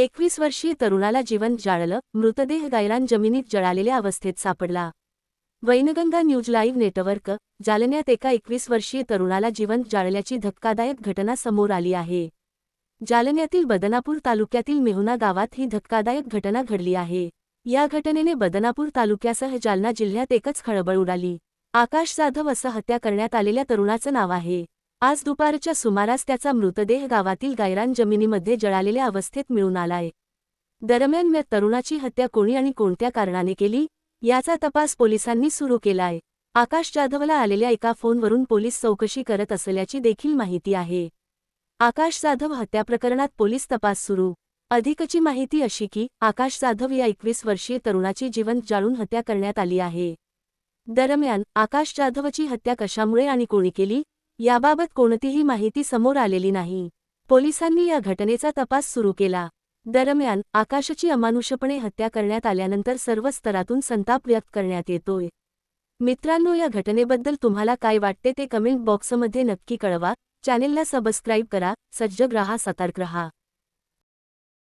एकवीस वर्षीय तरुणाला जिवंत जाळलं मृतदेह गायरान जमिनीत जळालेल्या अवस्थेत सापडला. वैनगंगा न्यूज लाईव्ह नेटवर्क जालन्यात एका एकवीस वर्षीय तरुणाला जिवंत जाळल्याची धक्कादायक घटना समोर आली आहे. जालन्यातील बदनापूर तालुक्यातील मेहुना गावात ही धक्कादायक घटना घडली आहे. या घटनेने बदनापूर तालुक्यासह जालना जिल्ह्यात एकच खळबळ उडाली. आकाश जाधव असं हत्या करण्यात आलेल्या तरुणाचं नाव आहे. आज दुपारच्या सुमारास त्याचा मृतदेह गावातील गायरान जमिनीमध्ये जळालेल्या अवस्थेत मिळून आलाय. दरम्यान या तरुणाची हत्या कोणी आणि कोणत्या कारणाने केली याचा तपास पोलिसांनी सुरू केलाय. आकाश जाधवला आलेल्या एका फोनवरून पोलीस चौकशी करत असल्याची देखील माहिती आहे. आकाश जाधव हत्या प्रकरणात पोलीस तपास सुरू. अधिकची माहिती अशी की आकाश जाधव या एकवीस वर्षीय तरुणाची जिवंत जाळून हत्या करण्यात आली आहे. दरम्यान आकाश जाधवची हत्या कशामुळे आणि कोणी केली याबाबत कोणतीही माहिती समोर आलेली नाही. पोलिसांनी या घटनेचा तपास सुरू केला. दरम्यान आकाशची अमानुषपणे हत्या करण्यात आल्यानंतर सर्व स्तरातून संताप व्यक्त करण्यात येतोय. मित्रांनो या घटनेबद्दल तुम्हाला काय वाटते ते कमेंट बॉक्समध्ये नक्की कळवा. चॅनेलला सबस्क्राईब करा. सज्जग रहा सतर्क रहा.